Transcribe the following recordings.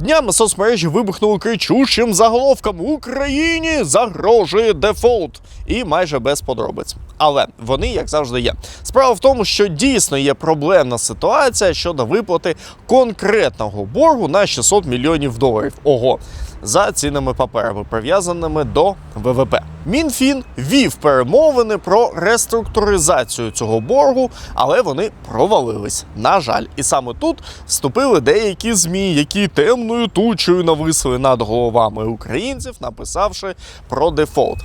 Днями соцмережі вибухнули кричущим заголовком Україні загрожує дефолт і майже без подробиць. Але вони, як завжди, є. Справа в тому, що дійсно є проблемна ситуація щодо виплати конкретного боргу на 600 мільйонів доларів. Ого, за цінними паперами, прив'язаними до ВВП. Мінфін вів перемовини про реструктуризацію цього боргу, але вони провалились. На жаль, і саме тут вступили деякі змі, які темною тучею нависли над головами українців, написавши про дефолт.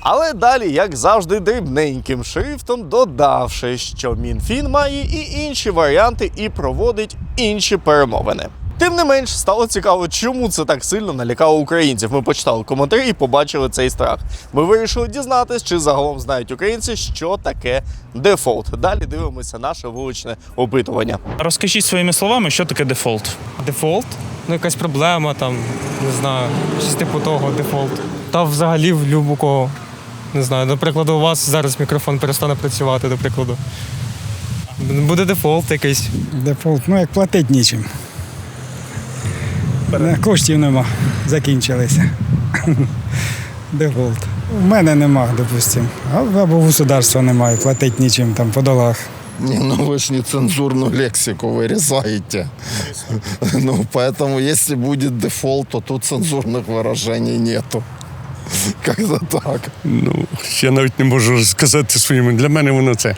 Але далі, як завжди, дрібненьким шрифтом додавши, що Мінфін має і інші варіанти і проводить інші перемовини. Тим не менш, стало цікаво, чому це так сильно налякало українців. Ми почитали коментарі і побачили цей страх. Ми вирішили дізнатись, чи загалом знають українці, що таке дефолт. Далі дивимося наше вуличне опитування. Розкажіть своїми словами, що таке дефолт. Дефолт? Ну, якась проблема там, не знаю, щось типу того, дефолт. Та взагалі в любого. Не знаю, до прикладу, у вас зараз мікрофон перестане працювати, до прикладу. Буде дефолт якийсь. Дефолт, ну як платить нічим Не, Коштів нема, закінчилися. Дефолт. У мене нема, допустимо. А- Або у государства немає, платить нічим там по долах. Не, ну вы ж нецензурную лексику вырезаете. Ну, поэтому, если будет дефолт, то тут цензурных выражений нету. Как-то так. Ну, я навіть не можу сказати своїми. Для мене воно це.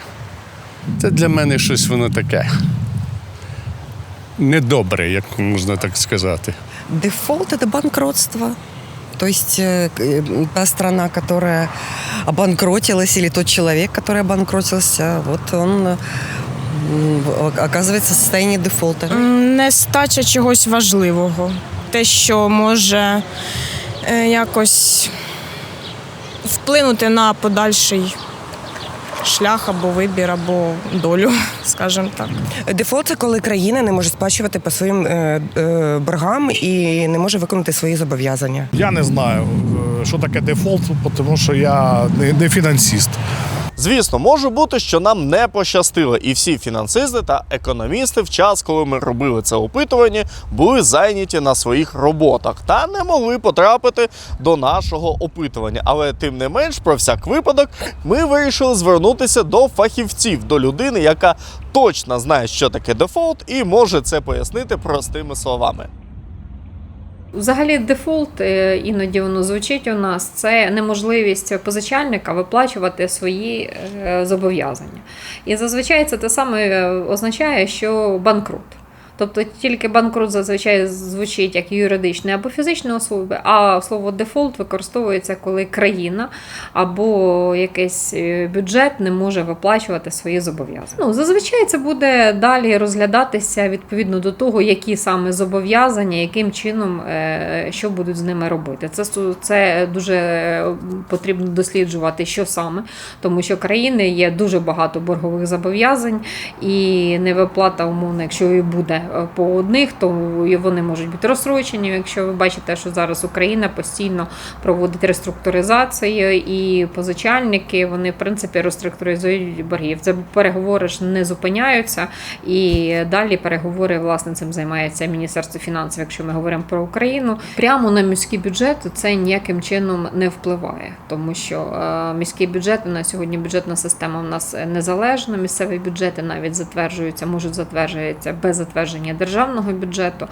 Це для мене щось воно таке. Недобре, як можна так сказати. Дефолт – это банкротство. То есть э, к- э, та страна, которая обанкротилась, или тот человек, который обанкротился, вот он э, м, оказывается в состоянии дефолта. М, Нестача чогось важливого. Те, що може е, якось вплинути на подальший шлях або вибір, або долю, скажімо так. Дефолт це коли країна не може сплачувати по своїм е, е, боргам і не може виконати свої зобов'язання. Я не знаю, е, що таке дефолт, тому що я не, не фінансист. Звісно, може бути, що нам не пощастило, і всі фінансисти та економісти в час, коли ми робили це опитування, були зайняті на своїх роботах та не могли потрапити до нашого опитування. Але тим не менш, про всяк випадок, ми вирішили звернутися до фахівців, до людини, яка точно знає, що таке дефолт, і може це пояснити простими словами. Взагалі, дефолт е, іноді воно звучить у нас. Це неможливість позичальника виплачувати свої е, зобов'язання. І зазвичай це те саме е, означає, що банкрут. Тобто тільки банкрут зазвичай звучить як юридичної або фізичної особи, а слово дефолт використовується, коли країна або якийсь е, бюджет не може виплачувати свої зобов'язання. Ну, зазвичай це буде далі розглядатися відповідно до того, які саме зобов'язання, яким чином е, що будуть з ними робити. Це це дуже е, потрібно досліджувати, що саме, тому що країни є дуже багато боргових зобов'язань, і невиплата, умовно, якщо і буде по одних, то вони можуть бути розсрочені. Якщо ви бачите, що зараз Україна постійно проводить реструктуризацію, і позичальники вони в принципі реструктуризують боргів. Це переговори ж не зупиняються, і далі переговори власне цим займається Міністерство фінансів, якщо ми говоримо про Україну. Прямо на міський бюджет це ніяким чином не впливає, тому що е, міський бюджет на сьогодні бюджетна система в нас незалежна. Місцеві бюджети навіть затверджуються, можуть затверджуватися без затвердження державного бюджету.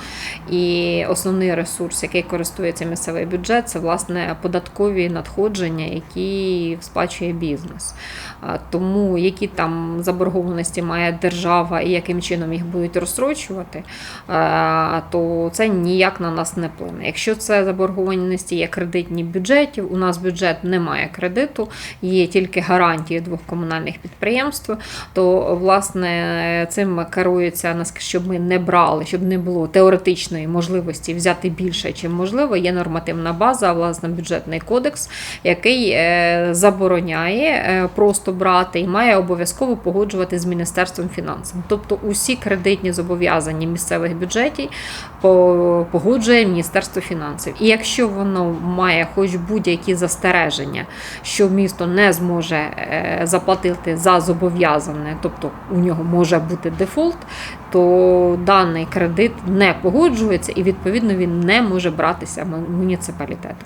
І основний ресурс, який користується місцевий бюджет, це власне податкові надходження, які сплачує бізнес. Тому які там заборгованості має держава і яким чином їх будуть розстрочувати, то це ніяк на нас не вплине. Якщо це заборгованості є кредитні бюджетів, у нас бюджет не має кредиту, є тільки гарантії двох комунальних підприємств, то власне цим керується щоб ми не брали, щоб не було теоретичної можливості взяти більше, чим можливо. Є нормативна база, власне, бюджетний кодекс, який е, забороняє е, просто брати і має обов'язково погоджувати з Міністерством фінансів. Тобто усі кредитні зобов'язання місцевих бюджетів погоджує Міністерство фінансів. І якщо воно має хоч будь-які застереження, що місто не зможе е, заплатити за зобов'язане, тобто у нього може бути дефолт, то даний кредит не погоджується і відповідно він не може братися му- муніципалітетом.